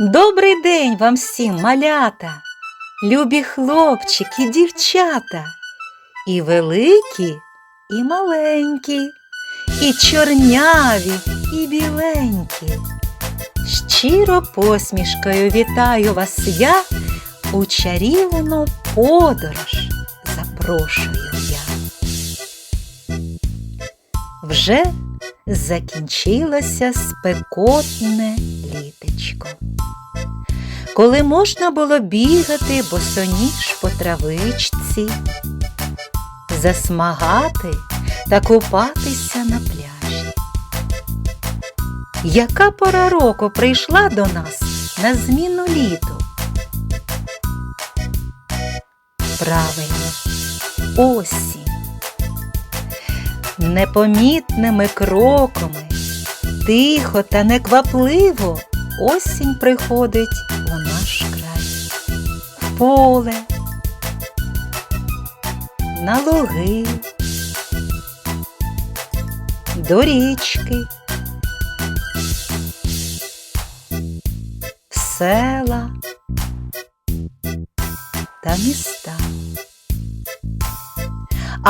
Добрий день вам всім, малята, любі хлопчики, дівчата, і великі, і маленькі, і чорняві, і біленькі. Щиро посмішкою вітаю вас я у чарівну подорож запрошую я. Вже закінчилося спекотне літечко. Коли можна було бігати босоніж по травичці, засмагати та купатися на пляжі. Яка пора року прийшла до нас на зміну літу? Правильно, осінь. Непомітними кроками, тихо та неквапливо осінь приходить у наш край. В поле, на луги, до річки, села та міста.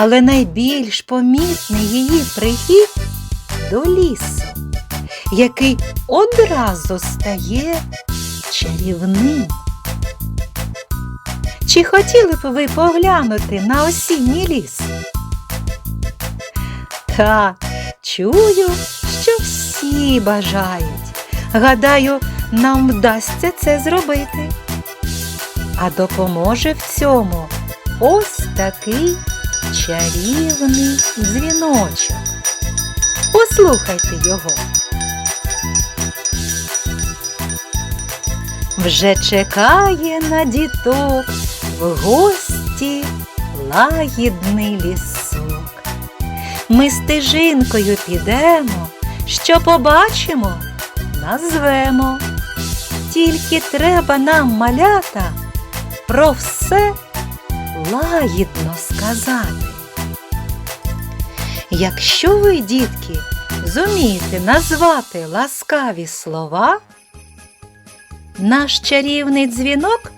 Але найбільш помітний її прихід до лісу, який одразу стає чарівним. Чи хотіли б ви поглянути на осінній ліс? Так, чую, що всі бажають. Гадаю, нам вдасться це зробити. А допоможе в цьому ось такий чарівний дзвіночок. Послухайте його. Вже чекає на діток в гості лагідний лісок. Ми стежинкою підемо, що побачимо, назвемо. Тільки треба нам малята про все лагідно сказати. Якщо ви, дітки, зумієте назвати ласкаві слова, наш чарівний дзвінок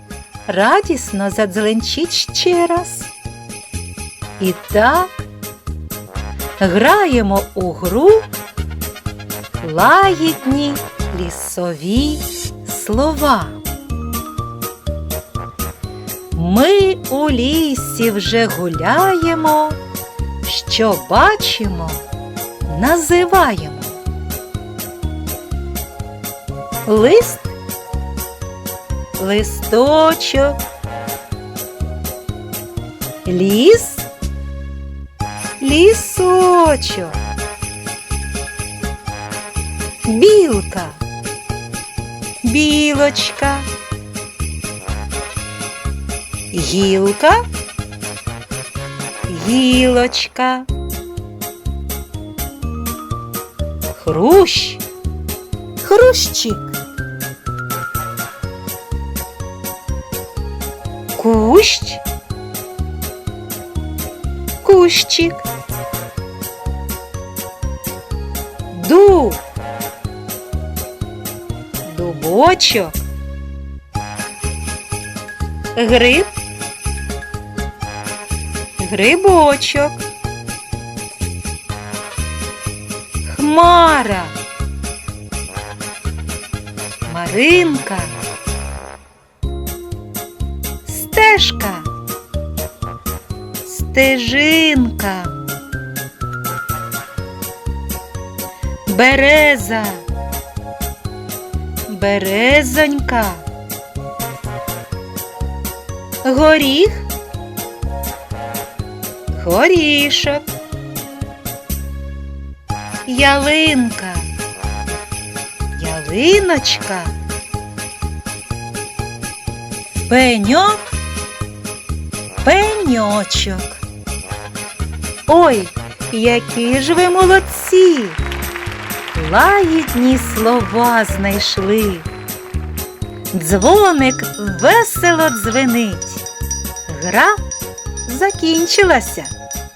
радісно задзеленчить ще раз. І так граємо у гру лагідні лісові слова. Ми у лісі вже гуляємо, що бачимо, називаємо. Лист, листочок, ліс, лісочок, білка, білочка. Гілка, гілочка, хрущ, хрущик, кущ, кущик, дуб, дубочок, гриб, грибочок, хмара, маринка, стежка, стежинка, береза, березонька, горіх, горішок, ялинка, ялиночка, пеньок, пеньочок. Ой, які ж ви молодці! Лагідні слова знайшли. Дзвоник весело дзвенить. Гра закінчилася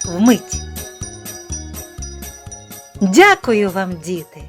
вмить. Дякую вам, діти!